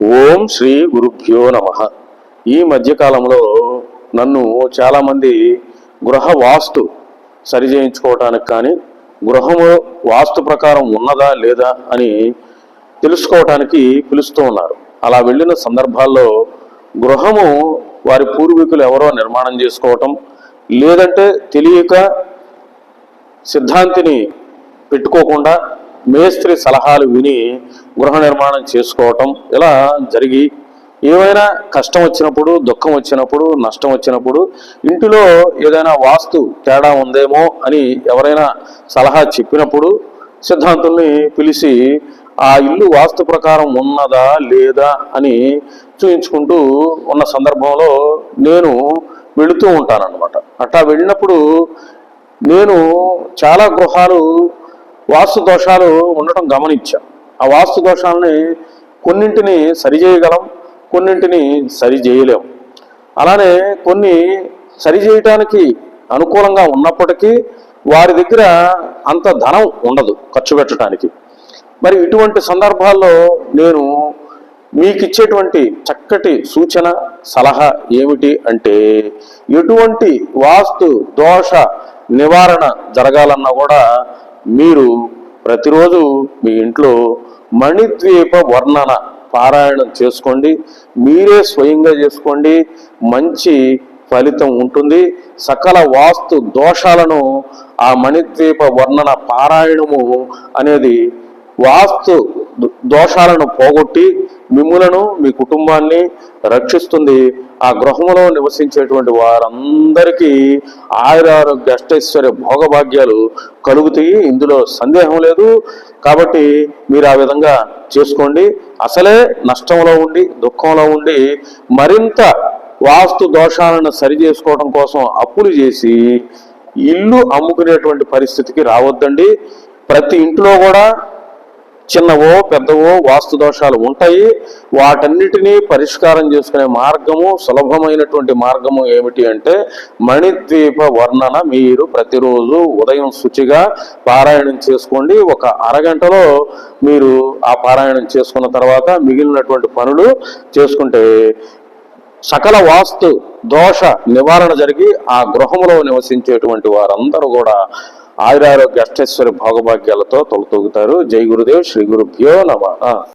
ఓం శ్రీ గురుభ్యో నమ. ఈ మధ్యకాలంలో నన్ను చాలామంది గృహ వాస్తు సరి చేయించుకోవటానికి కానీ గృహము వాస్తు ప్రకారం ఉన్నదా లేదా అని తెలుసుకోవటానికి పిలుస్తూ ఉన్నారు. అలా వెళ్ళిన సందర్భాల్లో గృహము వారి పూర్వీకులు ఎవరో నిర్మాణం చేసుకోవటం లేదంటే తెలియక సిద్ధాంతిని పెట్టుకోకుండా మేస్త్రి సలహాలు విని గృహ నిర్మాణం చేసుకోవటం ఇలా జరిగి ఏమైనా కష్టం వచ్చినప్పుడు దుఃఖం వచ్చినప్పుడు నష్టం వచ్చినప్పుడు ఇంటిలో ఏదైనా వాస్తు తేడా ఉందేమో అని ఎవరైనా సలహా చెప్పినప్పుడు సిద్ధాంతుల్ని పిలిచి ఆ ఇల్లు వాస్తు ప్రకారం ఉన్నదా లేదా? అని చూయించుకుంటూ ఉన్న సందర్భంలో నేను వెళుతూ ఉంటానన్నమాట. అట్లా వెళ్ళినప్పుడు నేను చాలా గృహాలు వాస్తు దోషాలు ఉండటం గమనించాం. ఆ వాస్తు దోషాలని కొన్నింటిని సరి చేయగలం కొన్నింటిని సరిచేయలేం. అలానే కొన్ని సరి చేయటానికి అనుకూలంగా ఉన్నప్పటికీ వారి దగ్గర అంత ధనం ఉండదు ఖర్చు పెట్టడానికి మరి ఇటువంటి సందర్భాల్లో నేను మీకు ఇచ్చేటువంటి చక్కటి సూచన సలహా ఏమిటి అంటే ఎటువంటి వాస్తు దోష నివారణ జరగాలన్నా కూడా మీరు ప్రతిరోజు మీ ఇంట్లో మణిద్వీప వర్ణన పారాయణం చేసుకోండి. మీరే స్వయంగా చేసుకోండి. మంచి ఫలితం ఉంటుంది. సకల వాస్తు దోషాలను ఆ మణిద్వీప వర్ణన పారాయణము అనేది వాస్తు దోషాలను పోగొట్టి మిమ్ములను మీ కుటుంబాన్ని రక్షిస్తుంది. ఆ గృహములో నివసించేటువంటి వారందరికీ ఆయురారోగ్య అష్టైశ్వర్య భోగభాగ్యాలు కలుగుతాయి. ఇందులో సందేహం లేదు. కాబట్టి మీరు ఆ విధంగా చేసుకోండి. అసలే నష్టంలో ఉండి దుఃఖంలో ఉండి మరింత వాస్తు దోషాలను సరి చేసుకోవడం కోసం అప్పులు చేసి ఇల్లు అమ్ముకునేటువంటి పరిస్థితికి రావద్దండి. ప్రతి ఇంట్లో కూడా చిన్నవో పెద్దవో వాస్తు దోషాలు ఉంటాయి. వాటన్నిటినీ పరిష్కారం చేసుకునే మార్గము సులభమైనటువంటి మార్గము ఏమిటి అంటే మణిద్వీప వర్ణన మీరు ప్రతిరోజు ఉదయం శుచిగా పారాయణం చేసుకోండి. ఒక అరగంటలో మీరు ఆ పారాయణం చేసుకున్న తర్వాత మిగిలినటువంటి పనులు చేసుకుంటే సకల వాస్తు దోష నివారణ జరిగి ఆ గృహములో నివసించేటువంటి వారందరూ కూడా ఆయురారోగ్య అష్టేశ్వర భోగభాగ్యాలతో తొలతూగుతారు. జై గురుదేవ్ శ్రీ గురుభ్యో నమ.